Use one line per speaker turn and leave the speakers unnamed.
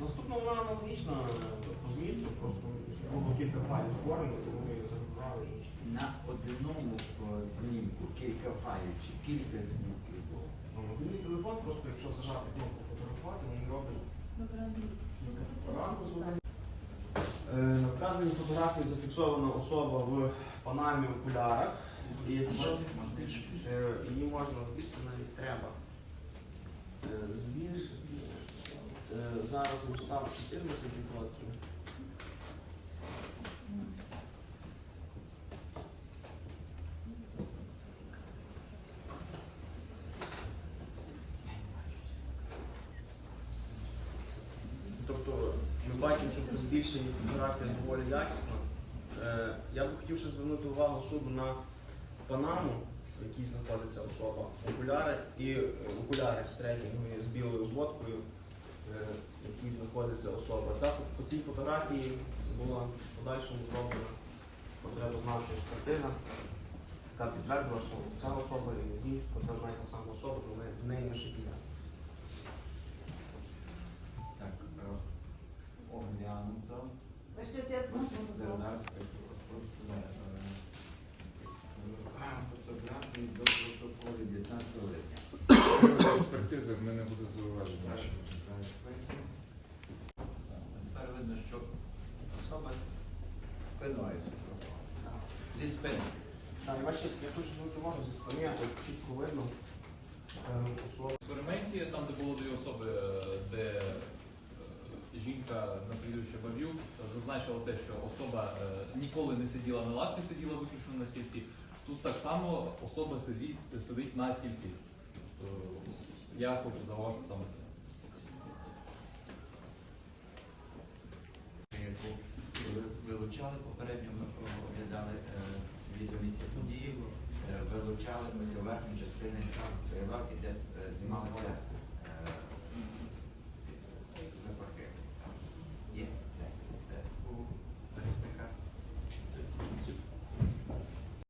Наступна вона аналогічна по змісту, просто було кілька файлів створено, тому ми загружали інші.
На одному о, знімку кілька файлів чи кілька звуків було.
Ну, Мобільний телефон, просто якщо зажати кнопку фотографувати, він робить кілька. Е, На вказаній фотографії зафіксована особа в панамі окулярах. І якщо е, її можна збільшити, навіть треба. Е, Збільшити. Зараз став 14 відсотків. Тобто ми бачимо, що при збільшенні доволі якісна. Е, Я би хотів ще звернути увагу суду на панаму, в якій знаходиться особа, окуляри і е, окуляри з трекінгові з білою обводкою, е, в якій знаходиться особа. Ця по цій фотографії була в подальшому зроблена потребознавча експертиза, яка підтвердила, що ця особа і Зінченко це одна і та сама особа, то в неї не шипіля.
Так, е, оглянуто.
Ви ще це
просто е, фотографії до протоколу 19 липня.
Експертиза в мене буде зауваження.
Особа спиною. Зі спини.
Так, я хочу звернути увагу зі спини, от чітко видно е.
В експерименті, там, де було дві особи, е, де е, жінка на прізвище Бабюк зазначила те, що особа ніколи не сиділа на лавці, сиділа виключно на стільці. Тут так само особа сидить, сидить на стільці. Я хочу зауважити саме це.
яку ви- вилучали попередньо, ми оглядали відомість місця події, е, вилучали ми цю верхню частину, яка де знімалися. знімалася